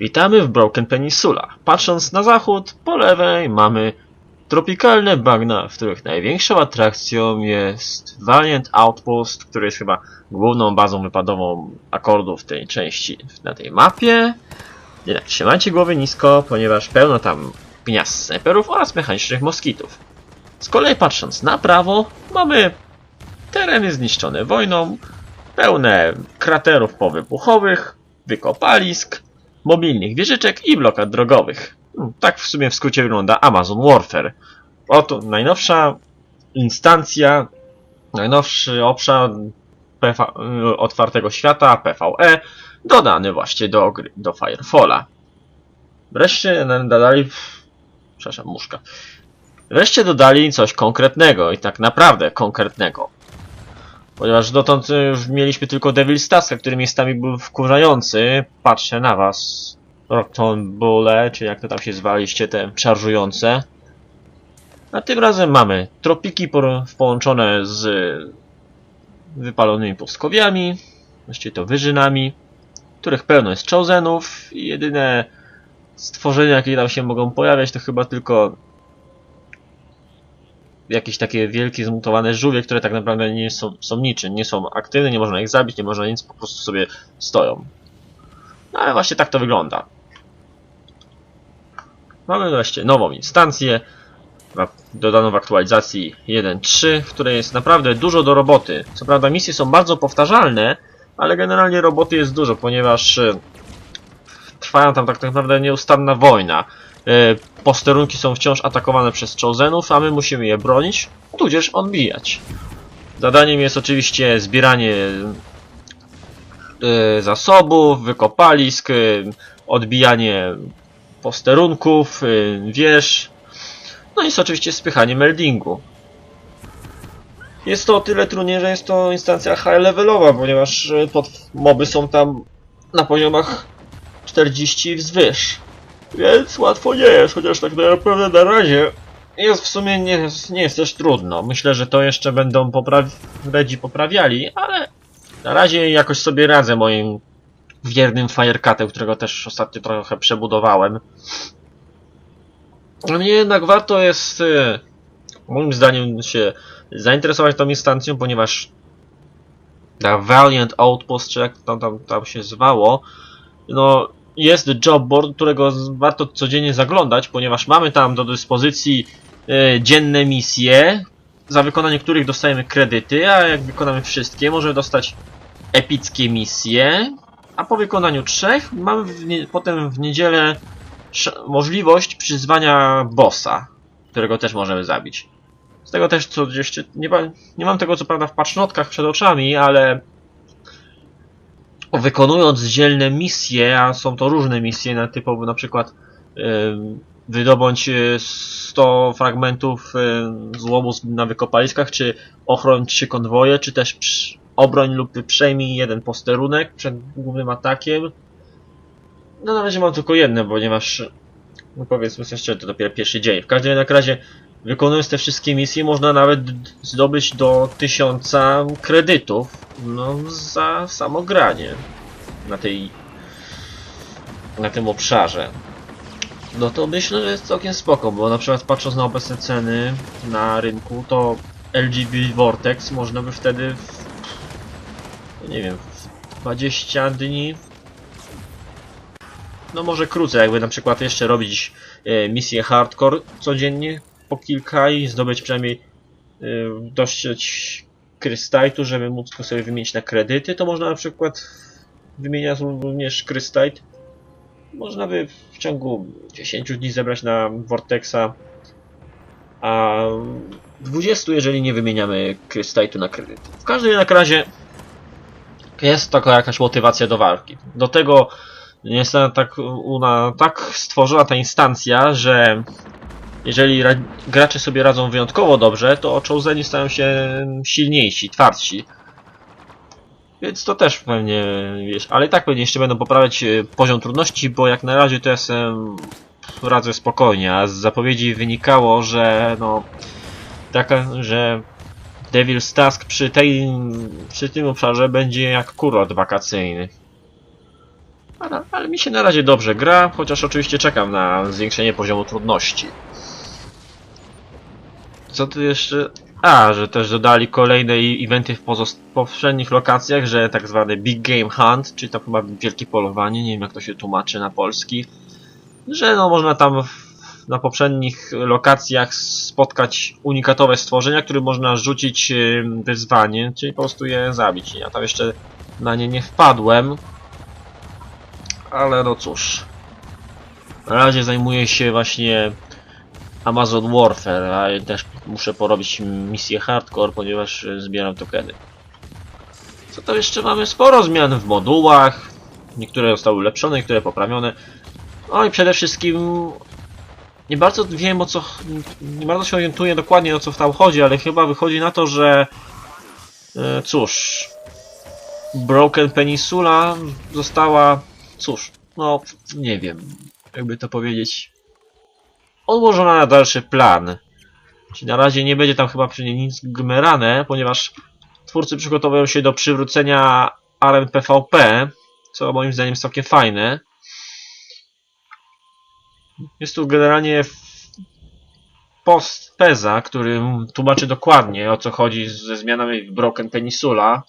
Witamy w Broken Peninsula. Patrząc na zachód, po lewej mamy tropikalne bagna, w których największą atrakcją jest Valiant Outpost, który jest chyba główną bazą wypadową akordów tej części na tej mapie. Jednak trzymajcie głowy nisko, ponieważ pełno tam gniazd snajperów oraz mechanicznych moskitów. Z kolei patrząc na prawo, mamy tereny zniszczone wojną, pełne kraterów powybuchowych, wykopalisk, mobilnych wieżyczek i blokad drogowych. Hmm, Tak w sumie w skrócie wygląda Amazon Warfare. Oto najnowsza instancja, najnowszy obszar PV, y, otwartego świata PvE dodany właśnie do, do Firefalla. Wreszcie dodali... Przepraszam, muszka. Wreszcie dodali coś konkretnego i tak naprawdę konkretnego. Ponieważ dotąd y, mieliśmy tylko Devil Staska, który miejscami był wkurzający. Patrzę na was. Rockton Bulle, czy jak to tam się zwaliście, te szarżujące. A tym razem mamy tropiki połączone z wypalonymi pustkowiami, właściwie to wyżynami, których pełno jest chosenów i jedyne stworzenia, jakie tam się mogą pojawiać, to chyba tylko jakieś takie wielkie zmutowane żółwie, które tak naprawdę nie są, są niczym, nie są aktywne, nie można ich zabić, nie można nic, po prostu sobie stoją. No ale właśnie tak to wygląda. Mamy wreszcie nową instancję, dodaną w aktualizacji 1.3, w której jest naprawdę dużo do roboty. Co prawda misje są bardzo powtarzalne, ale generalnie roboty jest dużo, ponieważ e, trwają tam tak naprawdę nieustanna wojna. Posterunki są wciąż atakowane przez Chosenów, a my musimy je bronić, tudzież odbijać. Zadaniem jest oczywiście zbieranie e, zasobów, wykopalisk, e, odbijanie posterunków, e, wież, no i jest oczywiście spychanie meldingu. Jest to o tyle trudniej, że jest to instancja high levelowa, ponieważ moby są tam na poziomach 40 wzwyż. Więc łatwo nie jest, chociaż tak naprawdę na razie jest w sumie nie, nie jest też trudno. Myślę, że to jeszcze będą poprawi redzi poprawiali, ale na razie jakoś sobie radzę moim wiernym Firecatem, którego też ostatnio trochę przebudowałem. Mnie jednak warto jest e, moim zdaniem się zainteresować tą instancją, ponieważ na Valiant Outpost, czy jak tam, tam, tam się zwało, no jest jobboard, którego z- warto codziennie zaglądać, ponieważ mamy tam do dyspozycji e, dzienne misje, za wykonanie których dostajemy kredyty, a jak wykonamy wszystkie, możemy dostać epickie misje, a po wykonaniu trzech mamy w potem w niedzielę możliwość przyzwania bossa, którego też możemy zabić. Z tego też co jeszcze nie, nie mam tego co prawda w pacznotkach przed oczami, ale wykonując dzielne misje, a są to różne misje, na typowo na przykład wydobądź y, 100 fragmentów y, złomu na wykopaliskach, czy ochroń trzy konwoje, czy też obroń lub przejmij jeden posterunek przed głównym atakiem. No na razie mam tylko jedne, ponieważ no powiedzmy szczerze, to dopiero pierwszy dzień. W każdym razie wykonując te wszystkie misje można nawet zdobyć do tysiąca kredytów no, za samo granie na tej na tym obszarze. No to myślę, że jest całkiem spoko, bo na przykład patrząc na obecne ceny na rynku, to LGB Vortex można by wtedy w, no nie wiem, w 20 dni no może krócej, jakby na przykład jeszcze robić e, misję hardcore codziennie po kilka i zdobyć przynajmniej e, dość krystajtu, żeby móc go sobie wymienić na kredyty, to można na przykład wymieniać również krystajt. Można by w ciągu 10 dni zebrać na Vortexa, a 20 jeżeli nie wymieniamy krystajtu na kredyty. W każdym razie jest taka jakaś motywacja do walki. Do tego jest ona tak, una, tak stworzona ta instancja, że jeżeli ra- gracze sobie radzą wyjątkowo dobrze, to Choseni stają się silniejsi, twardsi. Więc to też pewnie, wiesz, ale i tak pewnie jeszcze będą poprawiać e, poziom trudności, bo jak na razie to ja sobie radzę spokojnie, a z zapowiedzi wynikało, że no, taka, że Devil's Task przy tej, przy tym obszarze będzie jak kurort wakacyjny. Ale, ale mi się na razie dobrze gra, chociaż oczywiście czekam na zwiększenie poziomu trudności. Co tu jeszcze? A, że też dodali kolejne eventy w poprzednich lokacjach, że tak zwany Big Game Hunt, czyli to chyba wielkie polowanie, nie wiem jak to się tłumaczy na polski, że no można tam w, na poprzednich lokacjach spotkać unikatowe stworzenia, które można rzucić wyzwanie, czyli po prostu je zabić. Ja tam jeszcze na nie nie wpadłem, ale no cóż. Na razie zajmuję się właśnie Amazon Warfare, a też muszę porobić misję hardcore, ponieważ e, zbieram tokeny. Co to jeszcze mamy? Sporo zmian w modułach. Niektóre zostały ulepszone, niektóre poprawione. No i przede wszystkim nie bardzo wiem o co. Nie bardzo się orientuję dokładnie o co tam chodzi, ale chyba wychodzi na to, że. E, cóż. Broken Peninsula została. Cóż, no nie wiem, jakby to powiedzieć. Odłożona na dalszy plan. Czyli na razie nie będzie tam chyba przy niej nic gmerane, ponieważ twórcy przygotowują się do przywrócenia aren PvP, co moim zdaniem jest całkiem fajne. Jest tu generalnie post Peza, który tłumaczy dokładnie o co chodzi ze zmianami w Broken Peninsula,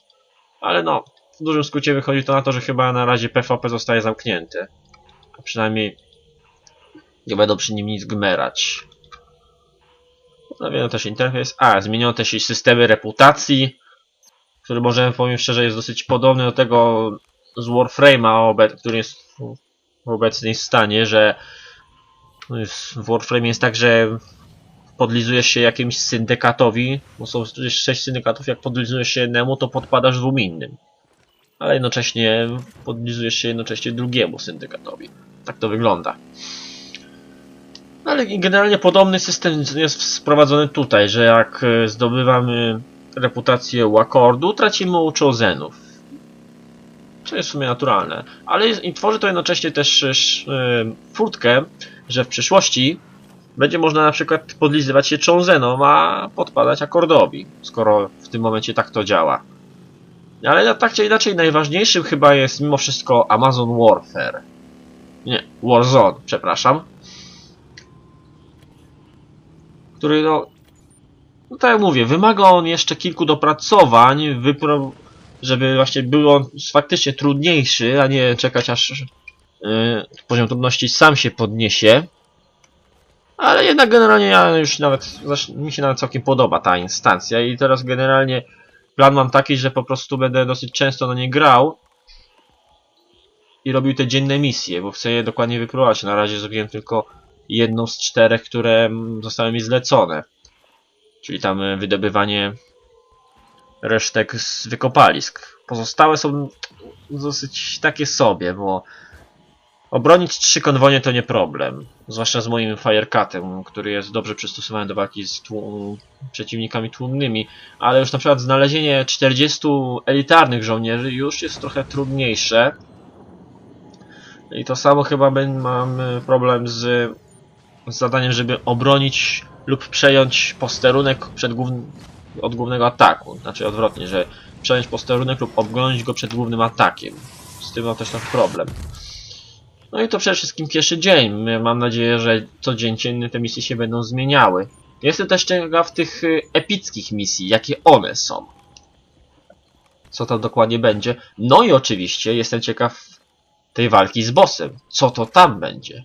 ale no, w dużym skrócie wychodzi to na to, że chyba na razie PvP zostaje zamknięte. A przynajmniej nie będą przy nim nic gmerać. Zmieniono też interfejs. A, zmieniono też i systemy reputacji, który możemy powiem szczerze jest dosyć podobny do tego z Warframe'a, który jest w obecnym stanie, że w Warframe jest tak, że podlizujesz się jakimś syndykatowi, bo są sześć syndykatów, jak podlizujesz się jednemu, to podpadasz dwóm innym. Ale jednocześnie podlizujesz się jednocześnie drugiemu syndykatowi. Tak to wygląda. Ale generalnie podobny system jest wprowadzony tutaj, że jak e, zdobywamy reputację u akordu, tracimy u chosenów. Co jest w sumie naturalne. Ale jest, i tworzy to jednocześnie też e, furtkę, że w przyszłości będzie można na przykład podlizywać się chosenom, a podpadać akordowi, skoro w tym momencie tak to działa. Ale tak czy inaczej najważniejszym chyba jest mimo wszystko Amazon Warfare. Nie, Warzone, przepraszam. Który no, no tak jak mówię, wymaga on jeszcze kilku dopracowań, wypro, żeby właśnie był on faktycznie trudniejszy, a nie czekać aż yy, poziom trudności sam się podniesie. Ale jednak generalnie ja już nawet, mi się nawet całkiem podoba ta instancja i teraz generalnie plan mam taki, że po prostu będę dosyć często na nie grał i robił te dzienne misje, bo chcę je dokładnie wypróbować. Na razie zrobiłem tylko jedną z czterech, które zostały mi zlecone. Czyli tam e, wydobywanie resztek z wykopalisk. Pozostałe są dosyć takie sobie, bo obronić trzy konwoje to nie problem. Zwłaszcza z moim Firecutem, który jest dobrze przystosowany do walki z tłum, przeciwnikami tłumnymi, ale już na przykład znalezienie 40 elitarnych żołnierzy już jest trochę trudniejsze. I to samo chyba mam e, problem z z zadaniem, żeby obronić lub przejąć posterunek przed od głównego ataku. Znaczy odwrotnie, że przejąć posterunek lub obgonić go przed głównym atakiem. Z tym mam też tam problem. No i to przede wszystkim pierwszy dzień. Mam nadzieję, że co dzień dziennie te misje się będą zmieniały. Jestem też ciekaw tych y, epickich misji, jakie one są. Co tam dokładnie będzie. No i oczywiście jestem ciekaw tej walki z bossem. Co to tam będzie.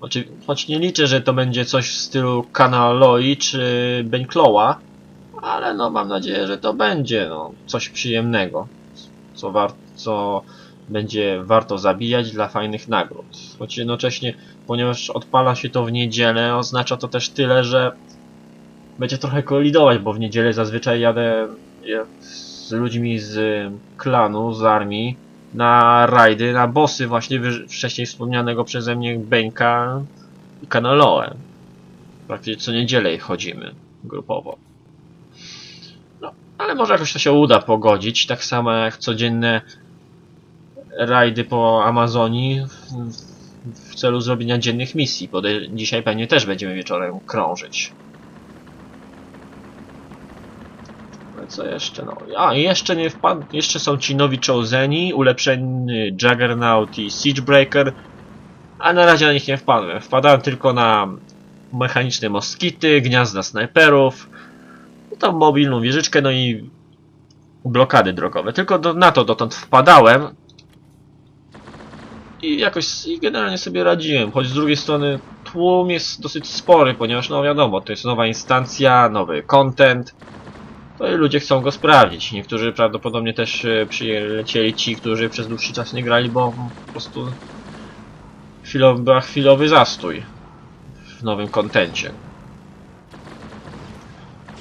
Oczy- Choć nie liczę, że to będzie coś w stylu Kanaloi czy Benkloa, ale no mam nadzieję, że to będzie no, coś przyjemnego, co, war- co będzie warto zabijać dla fajnych nagród. Choć jednocześnie, ponieważ odpala się to w niedzielę, oznacza to też tyle, że będzie trochę kolidować, bo w niedzielę zazwyczaj jadę ja- z ludźmi z klanu, z armii, na rajdy, na bossy właśnie wcześniej wspomnianego przeze mnie Benka i Kanaloe. Praktycznie co niedzielę chodzimy grupowo. No, ale może jakoś to się uda pogodzić, tak samo jak codzienne rajdy po Amazonii w, celu zrobienia dziennych misji, bo de- dzisiaj pewnie też będziemy wieczorem krążyć. Ale co jeszcze? No. A, jeszcze nie wpadł. Jeszcze są ci nowi Choseni, ulepszeni Juggernaut i Siegebreaker. A na razie na nich nie wpadłem. Wpadałem tylko na mechaniczne moskity, gniazda snajperów, tą mobilną wieżyczkę, no i blokady drogowe. Tylko do, na to dotąd wpadałem. I jakoś i generalnie sobie radziłem, choć z drugiej strony tłum jest dosyć spory, ponieważ no wiadomo, to jest nowa instancja, nowy content. To i ludzie chcą go sprawdzić. Niektórzy prawdopodobnie też e, przylecieli ci, którzy przez dłuższy czas nie grali, bo po prostu chwilowy, była chwilowy zastój w nowym kontencie.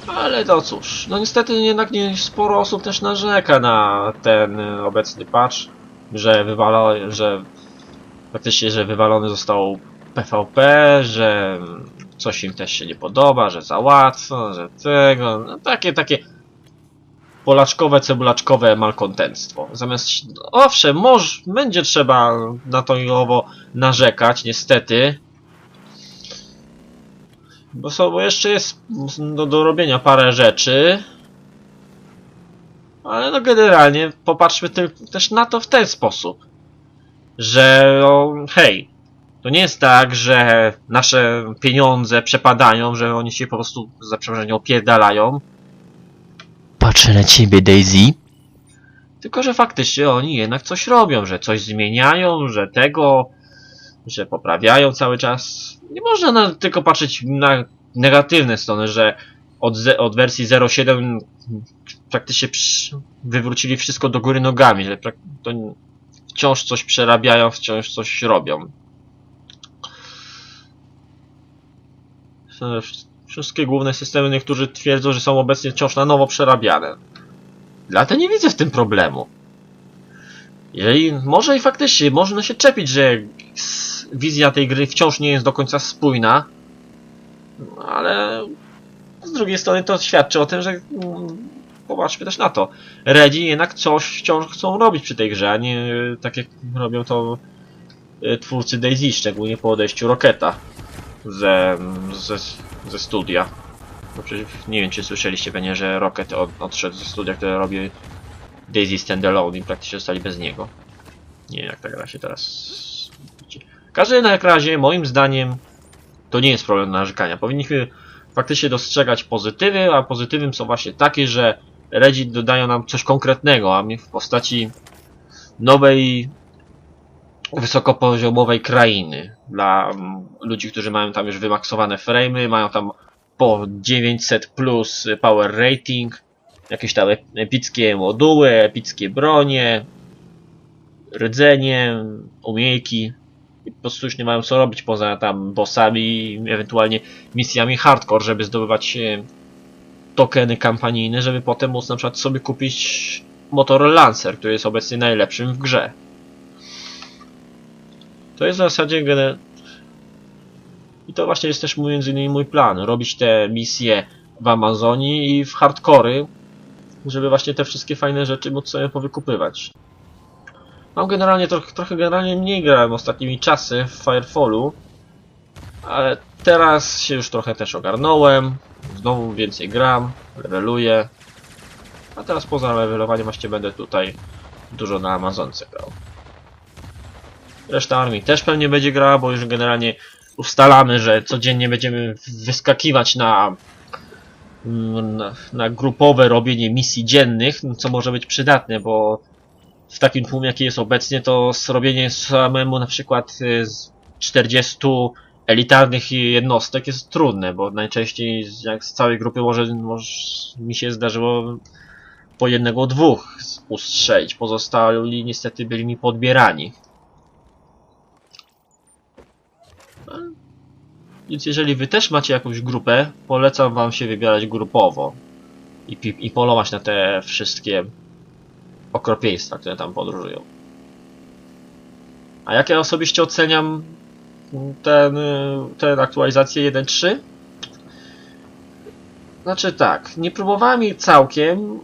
Ale no cóż, no niestety jednak nie sporo osób też narzeka na ten obecny patch, że wywala, że faktycznie, że wywalony został PvP, że coś im też się nie podoba, że za łatwo, że tego, no takie, takie polaczkowe, cebulaczkowe malkontentstwo. Zamiast, owszem, może, będzie trzeba na to i owo narzekać, niestety, bo, są, bo jeszcze jest do, do robienia parę rzeczy. Ale no generalnie popatrzmy też na to w ten sposób. Że no, hej, to nie jest tak, że nasze pieniądze przepadają, że oni się po prostu za przeproszeniem opierdalają. Patrzę na ciebie, Daisy. Tylko, że faktycznie oni jednak coś robią, że coś zmieniają, że tego, że poprawiają cały czas. Nie można na, tylko patrzeć na negatywne strony, że od, ze, od wersji 0.7 praktycznie przy, wywrócili wszystko do góry nogami, że to wciąż coś przerabiają, wciąż coś robią. Wszystkie główne systemy, niektórzy twierdzą, że są obecnie wciąż na nowo przerabiane. Dlatego nie widzę w tym problemu. Jeżeli może i faktycznie można się czepić, że wizja tej gry wciąż nie jest do końca spójna, ale z drugiej strony to świadczy o tym, że mm, popatrzmy też na to. Redzi jednak coś wciąż chcą robić przy tej grze, a nie tak jak robią to e, twórcy Daisy, szczególnie po odejściu Rocketa ze, ze, ze studia. Nie wiem, czy słyszeliście pewnie, że Rocket od, odszedł ze studia, które robi Daisy Standalone i praktycznie zostali bez niego. Nie wiem, jak ta gra się teraz... W każdym razie, moim zdaniem, to nie jest problem narzekania. Powinniśmy faktycznie dostrzegać pozytywy, a pozytywem są właśnie takie, że Reddit dodają nam coś konkretnego, a mi w postaci nowej wysokopoziomowej krainy dla mm, ludzi, którzy mają tam już wymaksowane frame'y, mają tam po 900 plus power rating, jakieś tam ep- epickie moduły, epickie bronie, rdzenie, umiejki i po prostu już nie mają co robić poza tam bossami ewentualnie misjami hardcore, żeby zdobywać e, tokeny kampanijne, żeby potem móc na przykład sobie kupić motor Lancer, który jest obecnie najlepszym w grze. To jest w zasadzie gener... I to właśnie jest też między innymi mój plan. Robić te misje w Amazonii i w hardcory, żeby właśnie te wszystkie fajne rzeczy móc sobie powykupywać. Mam generalnie trochę, trochę generalnie mniej grałem ostatnimi czasy w Firefallu, ale teraz się już trochę też ogarnąłem. Znowu więcej gram, leveluję. A teraz poza levelowaniem właśnie będę tutaj dużo na Amazonce grał. Reszta armii też pewnie będzie grała, bo już generalnie ustalamy, że codziennie będziemy wyskakiwać na, mm, na, na grupowe robienie misji dziennych, co może być przydatne, bo w takim tłumie jaki jest obecnie, to zrobienie samemu na przykład y, z 40 elitarnych jednostek jest trudne, bo najczęściej jak z całej grupy może, może mi się zdarzyło po jednego, dwóch ustrzelić. Pozostali niestety byli mi podbierani. Więc jeżeli wy też macie jakąś grupę, polecam wam się wybierać grupowo i, i polować na te wszystkie okropieństwa, które tam podróżują. A jak ja osobiście oceniam ten, ten aktualizację 1.3? Znaczy tak, nie próbowałem jej całkiem.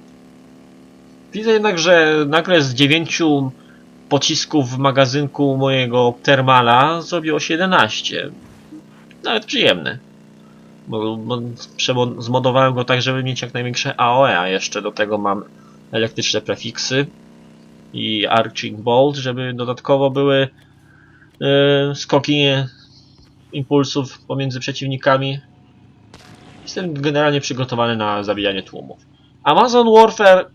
Widzę jednak, że nagle z 9 pocisków w magazynku mojego Thermala zrobiło się 11. Nawet przyjemne. Bo, bo zmodowałem go tak, żeby mieć jak największe AOE, a jeszcze do tego mam elektryczne prefiksy i Arching Bolt, żeby dodatkowo były yy, skoki impulsów pomiędzy przeciwnikami. Jestem generalnie przygotowany na zabijanie tłumów. Amazon Warfare.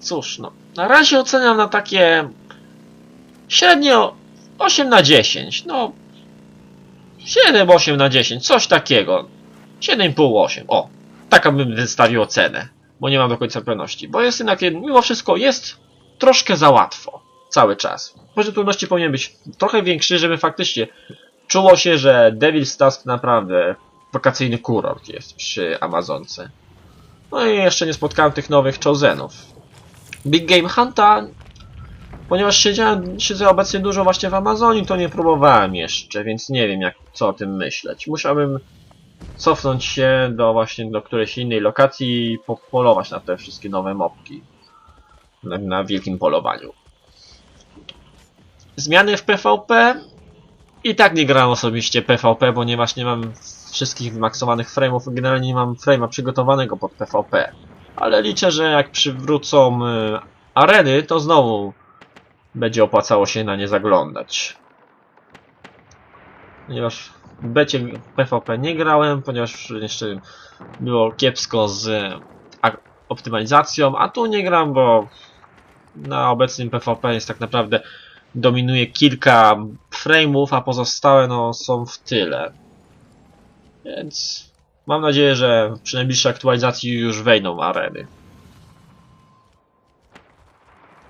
Cóż, no. Na razie oceniam na takie. średnio 8 na 10. No. 7, 8 na 10. Coś takiego. 7,5, 8. O. Taka bym wystawił ocenę. Bo nie mam do końca pewności. Bo jest jednak, mimo wszystko, jest troszkę za łatwo. Cały czas. Poziom trudności powinien być trochę większy, żeby faktycznie czuło się, że Devil's Task naprawdę wakacyjny kurort jest przy Amazonce. No i jeszcze nie spotkałem tych nowych Chosenów. Big Game Hunta, ponieważ siedziałem, siedzę obecnie dużo właśnie w Amazonii, to nie próbowałem jeszcze, więc nie wiem jak, co o tym myśleć. Musiałbym cofnąć się do właśnie do którejś innej lokacji i popolować na te wszystkie nowe mopki. Na, na wielkim polowaniu. Zmiany w PvP i tak nie grałem osobiście PvP, ponieważ nie mam wszystkich wymaksowanych frame'ów. Generalnie nie mam frame'a przygotowanego pod PvP. Ale liczę, że jak przywrócą y, areny, to znowu będzie opłacało się na nie zaglądać. Ponieważ w becie PvP nie grałem, ponieważ jeszcze było kiepsko z optymalizacją, a tu nie gram, bo na obecnym PvP jest tak naprawdę dominuje kilka frame'ów, a pozostałe no, są w tyle. Więc mam nadzieję, że przy najbliższej aktualizacji już wejdą areny.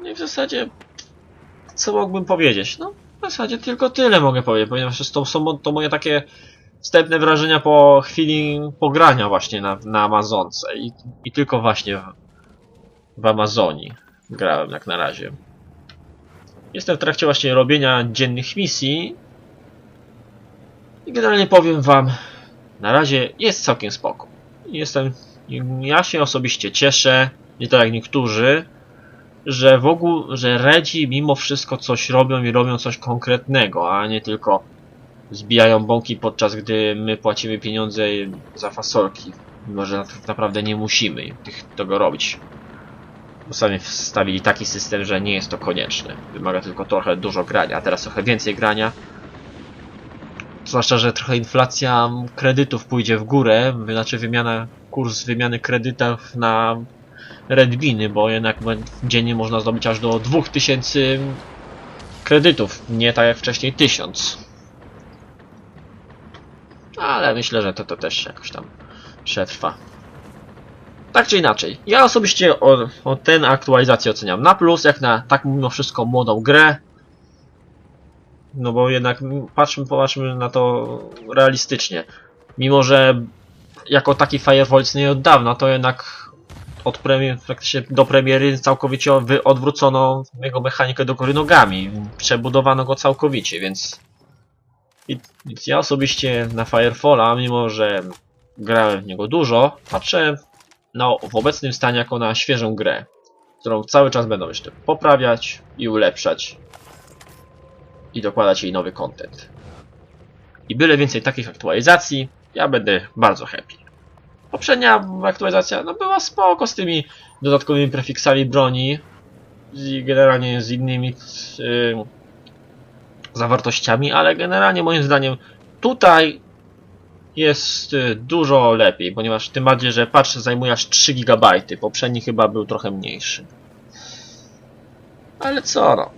No i w zasadzie co mógłbym powiedzieć? No w zasadzie tylko tyle mogę powiedzieć, ponieważ to są to moje takie wstępne wrażenia po chwili pogrania właśnie na, na Amazonce i, i tylko właśnie w, w Amazonii grałem jak na razie. Jestem w trakcie właśnie robienia dziennych misji i generalnie powiem wam, na razie jest całkiem spoko. Jestem, ja się osobiście cieszę, nie tak jak niektórzy, że w ogóle, że Redzi mimo wszystko coś robią i robią coś konkretnego, a nie tylko zbijają bąki podczas gdy my płacimy pieniądze za fasolki. Mimo, że tak naprawdę nie musimy tych, tego robić. Bo sami wstawili taki system, że nie jest to konieczne. Wymaga tylko trochę dużo grania, a teraz trochę więcej grania. Zwłaszcza, że trochę inflacja kredytów pójdzie w górę, znaczy wymiana, kurs wymiany kredytów na Redbiny, bo jednak dziennie można zdobyć aż do 2000 kredytów, nie tak jak wcześniej 1000. Ale myślę, że to, to też jakoś tam przetrwa. Tak czy inaczej, ja osobiście o, o ten aktualizację oceniam na plus, jak na tak mimo wszystko młodą grę. No bo jednak patrzmy, popatrzmy na to realistycznie. Mimo, że jako taki Firewall istnieje od dawna, to jednak od premier, praktycznie do premiery całkowicie odwrócono jego mechanikę do góry nogami. Przebudowano go całkowicie, więc... I, więc ja osobiście na Firefalla, mimo że grałem w niego dużo, patrzę na, w obecnym stanie jako na świeżą grę, którą cały czas będą jeszcze poprawiać i ulepszać i dokładać jej nowy content. I byle więcej takich aktualizacji, ja będę bardzo happy. Poprzednia aktualizacja no była spoko z tymi dodatkowymi prefiksami broni i generalnie z innymi yy, zawartościami, ale generalnie moim zdaniem tutaj jest y, dużo lepiej, ponieważ tym bardziej, że patch zajmuje aż 3 GB, poprzedni chyba był trochę mniejszy. Ale co no.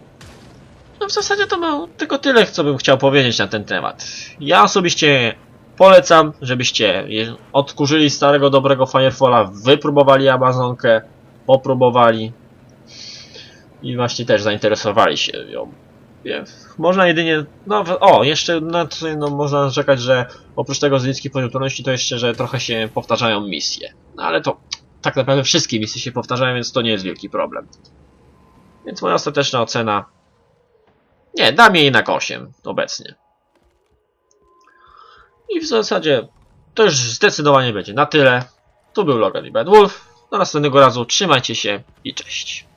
No w zasadzie to ma tylko tyle, co bym chciał powiedzieć na ten temat. Ja osobiście polecam, żebyście odkurzyli starego, dobrego Firefalla, wypróbowali Amazonkę, popróbowali i właśnie też zainteresowali się ją. Można jedynie, no o, jeszcze na co no, można narzekać, że oprócz tego z niskiej poziom trudności to jeszcze, że trochę się powtarzają misje. No ale to tak naprawdę wszystkie misje się powtarzają, więc to nie jest wielki problem. Więc moja ostateczna ocena nie, dam jej jednak 8 obecnie. I w zasadzie to już zdecydowanie będzie na tyle. Tu był Logan i Bad Wolf. Do następnego razu trzymajcie się i cześć.